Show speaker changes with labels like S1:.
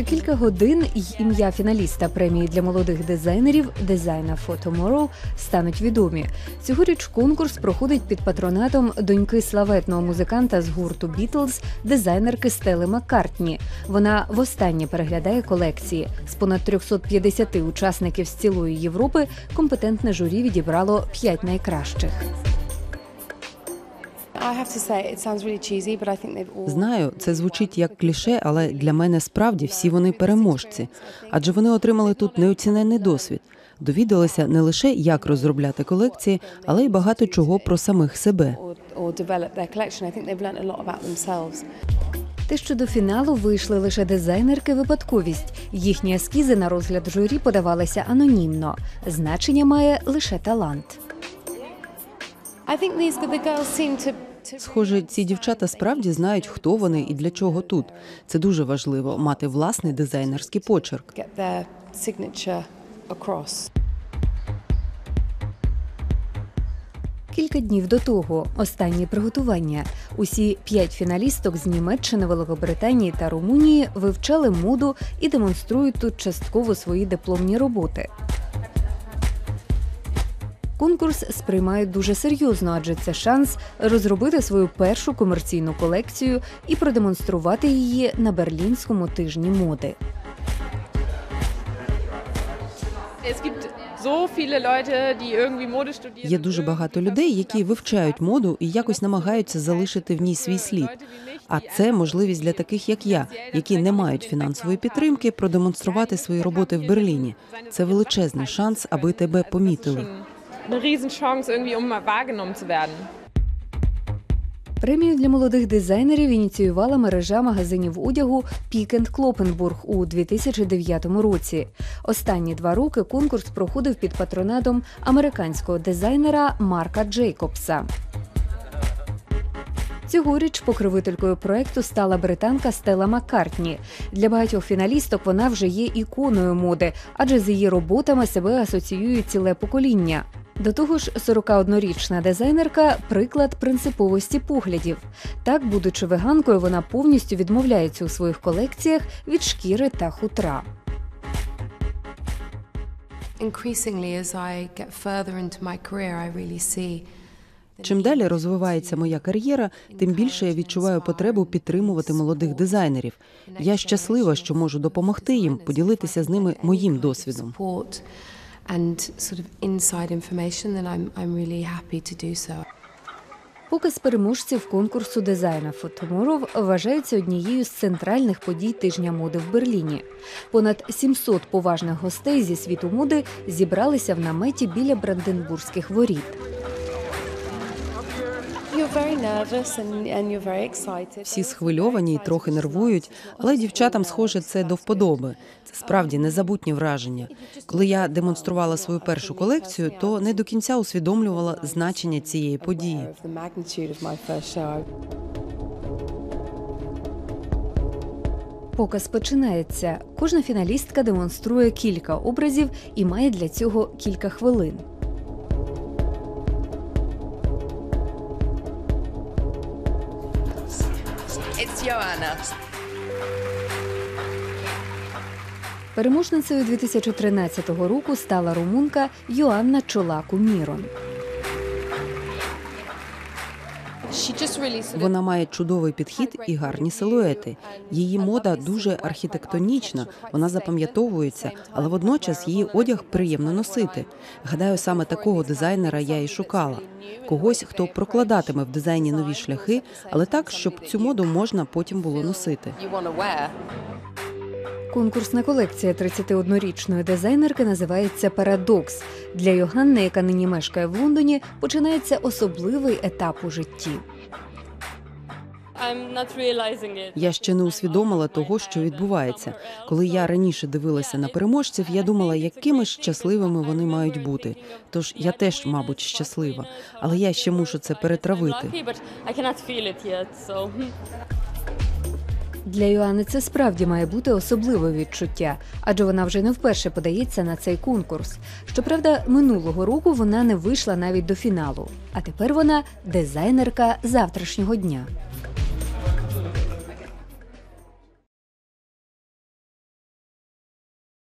S1: Ще кілька годин й ім'я фіналіста премії для молодих дизайнерів for Tomorrow стануть відомі. Цьогоріч конкурс проходить під патронатом доньки славетного музиканта з гурту Бітлз, дизайнерки Стели Маккартні. Вона востаннє переглядає колекції. З понад 350 учасників з цілої Європи компетентне журі відібрало п'ять найкращих.
S2: Знаю, це звучить як кліше, але для мене справді всі вони переможці, адже вони отримали тут неоціненний досвід. Довідалися не лише як розробляти колекції, але й багато чого про самих себе.
S3: Or, or develop their collection. I think they've learnt a lot about themselves.
S1: Те, що до фіналу вийшли лише дизайнерки, випадковість. Їхні ескізи на розгляд журі подавалися анонімно. Значення має лише талант.
S3: I think these the girls seem to.
S2: Схоже, ці дівчата справді знають, хто вони і для чого тут. Це дуже важливо мати власний дизайнерський почерк.
S1: Кілька днів до того останні приготування. Усі п'ять фіналісток з Німеччини, Великобританії та Румунії вивчали моду і демонструють тут частково свої дипломні роботи. Конкурс сприймають дуже серйозно, адже це шанс розробити свою першу комерційну колекцію і продемонструвати її на берлінському тижні моди.
S2: Є дуже багато людей, які вивчають моду і якось намагаються залишити в ній свій слід. А це можливість для таких, як я, які не мають фінансової підтримки, продемонструвати свої роботи в Берліні. Це величезний шанс, аби тебе помітили.
S4: Eine Riesenchance irgendwie, um mal wahrgenommen zu werden.
S1: Премію для молодих дизайнерів ініціювала мережа магазинів одягу Peek Клопенбург у 2009 році. Останні два роки конкурс проходив під патронатом американського дизайнера Марка Джейкобса. Цьогоріч покровителькою проекту стала британка Стела Маккартні. Для багатьох фіналісток вона вже є іконою моди, адже з її роботами себе асоціює ціле покоління. До того ж, 41-річна дизайнерка приклад принциповості поглядів. Так, будучи веганкою, вона повністю відмовляється у своїх колекціях від шкіри та хутра.
S3: Increasingly, as I get further into my career, I really see.
S2: Чим далі розвивається моя кар'єра, тим більше я відчуваю потребу підтримувати молодих дизайнерів. Я щаслива, що можу допомогти їм, поділитися з ними моїм досвідом.
S3: And sort of inside information, then I'm, I'm really happy to do so.
S1: Показ переможців конкурсу дизайна Фотоморов вважається однією з центральних подій тижня моди в Берліні. Понад 700 поважних гостей зі світу моди зібралися в наметі біля Бранденбурзьких воріт.
S2: Всі схвильовані і трохи нервують, але дівчатам, схоже, це до вподоби. Це справді незабутні враження. Коли я демонструвала свою першу колекцію, то не до кінця усвідомлювала значення цієї події.
S1: Показ починається. Кожна фіналістка демонструє кілька образів і має для цього кілька хвилин.
S5: It's Joanna.
S1: Переможницею 2013 року стала румунка Йоанна Чолаку Мірон.
S2: Вона має чудовий підхід і гарні силуети. Її мода дуже архітектонічна, вона запам'ятовується, але водночас її одяг приємно носити. Гадаю, саме такого дизайнера я і шукала. Когось, хто прокладатиме в дизайні нові шляхи, але так, щоб цю моду можна потім було носити.
S1: Конкурсна колекція 31-річної дизайнерки називається Парадокс. Для Йоганни, яка нині мешкає в Лондоні, починається особливий етап у житті.
S2: Я ще не усвідомила того, що відбувається. Коли я раніше дивилася на переможців, я думала, якими щасливими вони мають бути. Тож я теж, мабуть, щаслива, але я ще мушу це перетравити.
S1: Для Йоанни це справді має бути особливе відчуття, адже вона вже не вперше подається на цей конкурс. Щоправда, минулого року вона не вийшла навіть до фіналу. А тепер вона дизайнерка завтрашнього дня.